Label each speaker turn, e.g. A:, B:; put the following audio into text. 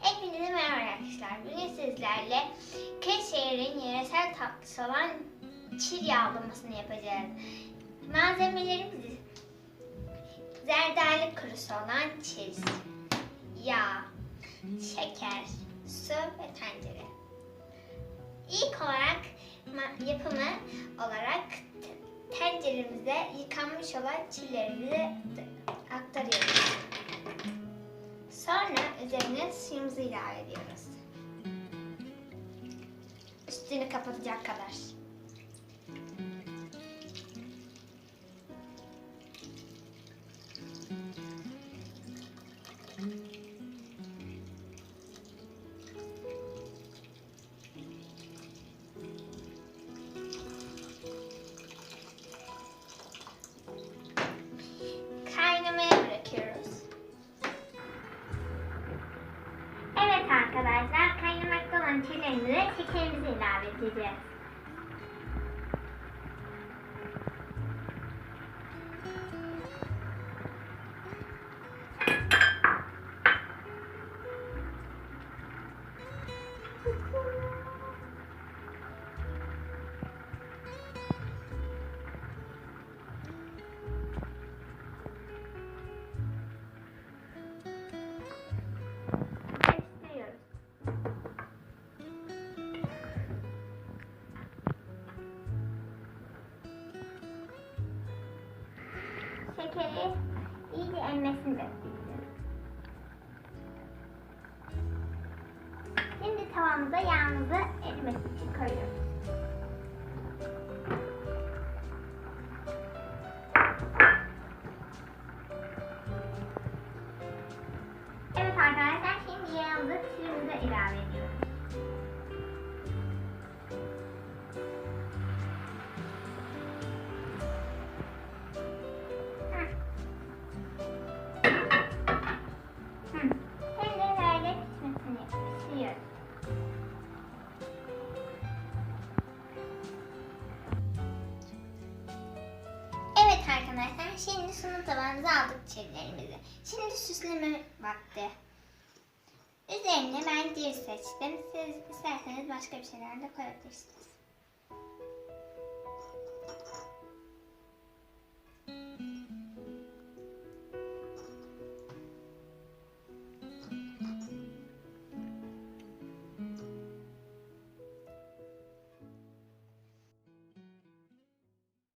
A: Hepinize merhaba arkadaşlar. Bugün sizlerle Kırşehir'in yöresel tatlısı olan çil yağlamasını yapacağız. Malzemelerimiz zerdali kurusu olan çiz, yağ, şeker, su ve tencere. İlk olarak yapımı olarak tenceremize yıkanmış olan çillerimizi üzerine suyumuzu ilave ediyoruz. Üstünü kapatacak kadar. Arkadaşlar, kaynamakta olan çilerimize şekerimizi ilave edeceğiz. Karıştırıyoruz. Şekeri iyice emmesini bekleyeceğiz. Şimdi tavamıza yağımızı erimesi için koyuyoruz. Evet arkadaşlar şimdi yağımızı suyumuza ilave ediyoruz. Arkadaşlar şimdi sunum tabağımıza aldık çiğlerimizi. Şimdi süsleme vakti. Üzerine ben ceviz seçtim. Siz isterseniz başka bir şeyler de koyabilirsiniz.